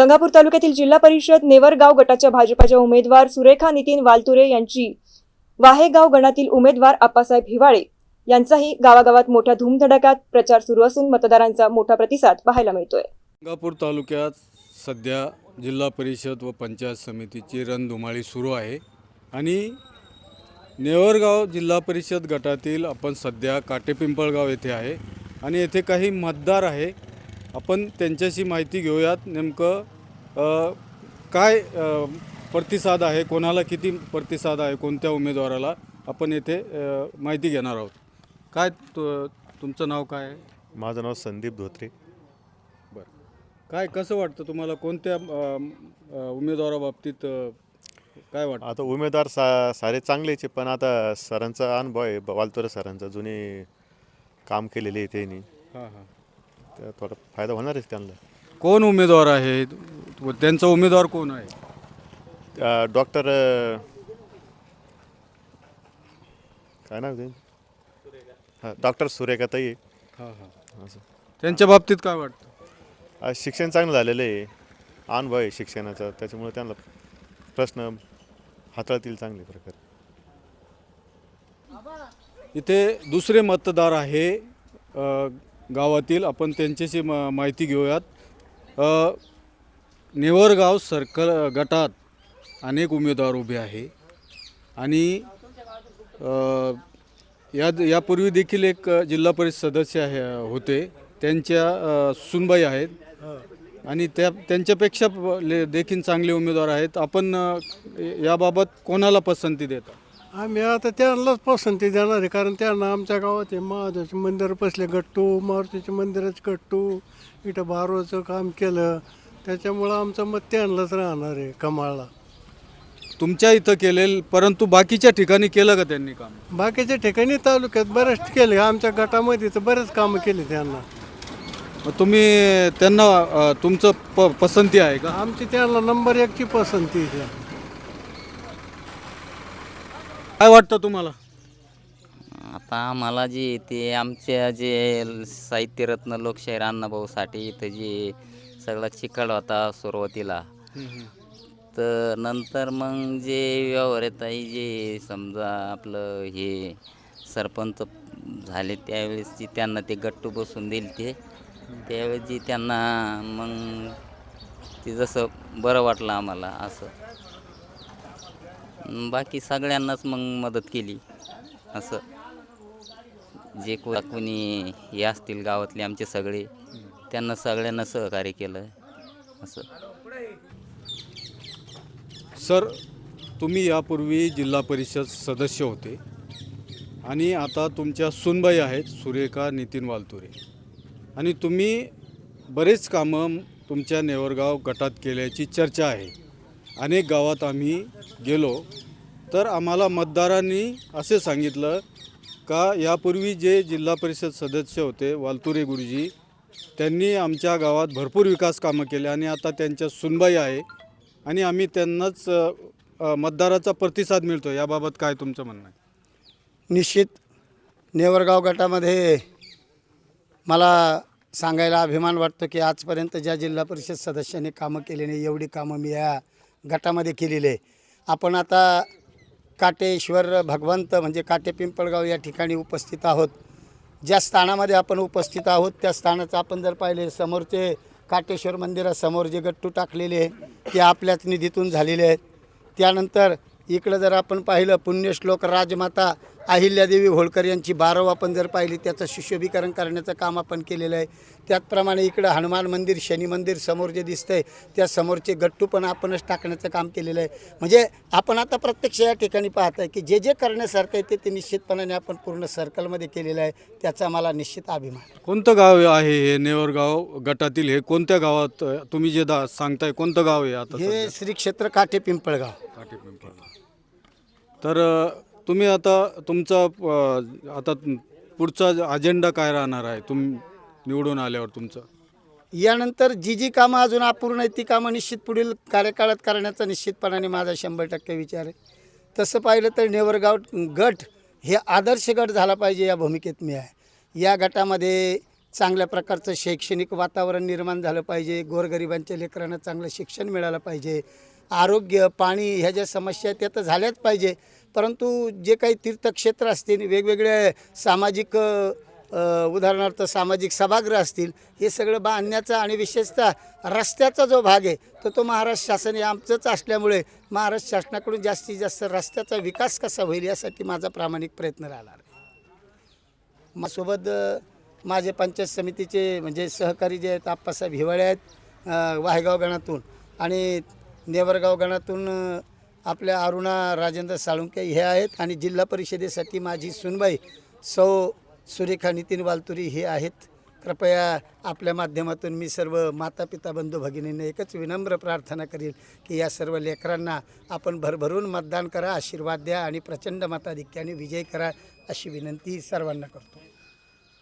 गंगापूर तालुक्यातील जिल्हा परिषद नेवरगाव गटाच्या भाजपाच्या उमेदवार सुरेखा नितीन वालतुरे यांची वाहेगाव गणातील उमेदवार आप्पासाहेब हिवाळे यांचाही गावागावात मोठ्या धूमधडाक्यात प्रचार सुरू असून मतदारांचा मोठा प्रतिसाद पाहायला मिळतोय. गंगापूर तालुक्यात सध्या जिल्हा परिषद व पंचायत समितीची रणधुमाळी सुरू आहे आणि नेवरगाव जिल्हा परिषद गटातील आपण सध्या काटेपिंपळगाव येथे आहे आणि येथे काही मतदार आहे. आपण त्यांच्याशी माहिती घेऊयात नेमकं काय प्रतिसाद आहे कोणाला किती प्रतिसाद आहे कोणत्या उमेदवाराला आपण येथे माहिती घेणार आहोत. काय तु- तुमचं नाव काय आहे? माझं नाव संदीप धोत्रे. बरं. काय कसं वाटतं तुम्हाला कोणत्या अम, अ, उमेदवाराबाबतीत अ, काय वाटतं? आता उमेदवार सा सारे चांगलेच पण आता सरांचा अनुभव आहे ब- वालतोरे सरांचा जुने काम केलेले आहे त्यांनी. हां हां. थोडा फायदा होणारच त्यांना. कोण उमेदवार आहे? व त्यांचा उमेदवार कोण आहे? डॉक्टर काय नाव ते हां डॉक्टर आहे. हां हां. असं त्यांच्या बाबतीत काय वाटतं? आज शिक्षण चांगलं झालेलं आहे. अनुभव आहे शिक्षणाचा. त्याच्यामुळे त्यांना प्रश्न हाताळतील चांगले प्रकारे. इथे दुसरे मतदार आहे. अ, गावातील आपण त्यांच्याशी मा माहिती घेऊयात. नेवरगाव सर्कल गटात अनेक उमेदवार उभे आहे. आणि या यापूर्वी देखील एक जिल्हा परिषद सदस्य आहे होते. त्यांच्या सुनबाई आहेत. आणि त्या त्यांच्यापेक्षा ले- देखील चांगले उमेदवार आहेत. आपण याबाबत कोणाला पसंती देता? आम्ही आता त्यांनाच पसंती देणार आहे कारण त्यांना आमच्या गावात हे महादेवाचे मंदिर बसले गट्टू मारुतीचे मंदिराचे गट्टू इथं बारोचं काम केलं त्याच्यामुळं आमचं मत त्यांनाच राहणार आहे कमाळला. तुमच्या इथं केलेल परंतु बाकीच्या ठिकाणी केलं का त्यांनी काम? बाकीच्या ठिकाणी तालुक्यात बरेच केले आमच्या गटामध्ये तर बरेच कामं केले त्यांना. मग तुम्ही त्यांना अ, तुमचं प पसंती आहे का? आमची त्यांना नंबर एकची पसंती आहे. काय वाटतं तुम्हाला? आता आम्हाला जे ते आमच्या जे साहित्यरत्न लोकशाहीर अण्णाभाऊ साठे इथं जे सगळा चिखल होता सुरुवातीला तर नंतर मग जे व्यवहारताई जे समजा आपलं हे सरपंच झाले त्यावेळेस जी त्यांना ते गट्टू बसून दिले ते त्यावेळेस जी त्यांना मग ते जसं बरं वाटलं आम्हाला असं. बाकी सगळ्यांनाच मग मदत केली. असं. जे को कोणी हे असतील गावातले आमचे सगळे त्यांना सगळ्यांना सहकार्य केलं. असं. सर तुम्ही यापूर्वी जिल्हा परिषद सदस्य होते आणि आता तुमच्या सुनबाई आहेत सुरेखा नितीन वालतुरे. आणि तुम्ही बरेच कामं तुमच्या नेवरगाव गटात केल्याची चर्चा आहे. अनेक गावात आम्ही गेलो. तर आम्हाला मतदारांनी असे सांगितलं का यापूर्वी जे जिल्हा परिषद सदस्य होते वालतुरे गुरुजी त्यांनी आमच्या गावात भरपूर विकास कामं केले आणि आता त्यांच्या सुनबाई आहे आणि आम्ही त्यांनाच मतदाराचा प्रतिसाद मिळतो याबाबत काय तुमचं म्हणणं आहे? निश्चित. नेवरगाव गटामध्ये मला सांगायला अभिमान वाटतो की आजपर्यंत ज्या जिल्हा परिषद सदस्यांनी कामं केली नाही एवढी कामं मी या गटामध्ये केलेली आहे. आपण आता काटेश्वर भगवंत म्हणजे काटे पिंपळगाव या ठिकाणी उपस्थित आहोत. ज्या स्थानामध्ये आपण उपस्थित आहोत त्या स्थानाचं आपण जर पाहिले समोरचे काटेश्वर मंदिरासमोर जे गट्टू टाकलेले आहे ते आपल्याच निधीतून झालेले आहेत. त्यानंतर इकडं जर आपण पाहिलं पुण्यश्लोक राजमाता अहिल्यादेवी होळकर यांची बारव आपण जर पाहिली त्याचं सुशोभीकरण करण्याचं काम आपण केलेलं आहे त्याचप्रमाणे इकडं हनुमान मंदिर शनी मंदिर समोर जे दिसतंय त्या समोरचे गट्टू पण आपणच टाकण्याचं काम केलेलं आहे म्हणजे आपण आता प्रत्यक्ष या ठिकाणी पाहत आहे की जे जे करण्यासारखं आहे ते ते निश्चितपणाने आपण पूर्ण सर्कलमध्ये केलेलं आहे त्याचा मला निश्चित अभिमान आहे. कोणतं गाव आहे हे नेवरगाव गटातील हे कोणत्या गावात तुम्ही जे दा सांगताय कोणतं गाव आहे आता हे सध्या? श्री क्षेत्र काटे पिंपळगाव काटेपिंपळगाव. तर तुम्ही आता तुमचा अ, आता पुढचा अजेंडा काय राहणार आहे? तुम निवडून आल्यावर तुमचं? यानंतर जी जी कामं अजून अपूर्ण आहेत ती कामं निश्चित पुढील कार्यकाळात करण्याचा निश्चितपणाने माझा शंभर टक्के विचार आहे. तसं पाहिलं तर नेवरगाव गट हे आदर्श गट झाला पाहिजे या भूमिकेत मी आहे. या गटामध्ये चांगल्या प्रकारचं शैक्षणिक वातावरण निर्माण झालं पाहिजे गोरगरिबांच्या लेकरांना चांगलं शिक्षण मिळालं पाहिजे आरोग्य पाणी ह्या ज्या समस्या आहेत त्या तर झाल्याच पाहिजे. परंतु जे काही तीर्थक्षेत्र असतील वेगवेगळे सामाजिक उदाहरणार्थ सामाजिक सभागृह असतील हे सगळं बांधण्याचा आणि विशेषतः रस्त्याचा जो भाग आहे तर तो महाराष्ट्र शासन हे आमचंच असल्यामुळे महाराष्ट्र शासनाकडून जास्तीत जास्त रस्त्याचा विकास कसा होईल यासाठी माझा प्रामाणिक प्रयत्न राहणार आहे. माझ्यासोबत माझे पंचायत समितीचे म्हणजे सहकारी जे आहेत आप्पासाहेब हिवाळे आहेत अ, वाहेगाव गणातून आणि नेवरगाव गणातून आपल्या अरुणा राजेंद्र साळुंके हे आहेत आणि जिल्हा परिषदेसाठी माझी सुनबाई सौ सुरेखा नितीन वालतुरी हे आहेत. कृपया आपल्या माध्यमातून मी सर्व माता पिता बंधू भगिनींना एकच विनम्र प्रार्थना करील की या सर्व लेकरांना आपण भरभरून मतदान करा आशीर्वाद द्या आणि प्रचंड मताधिक्याने विजय करा अशी विनंती सर्वांना करतो.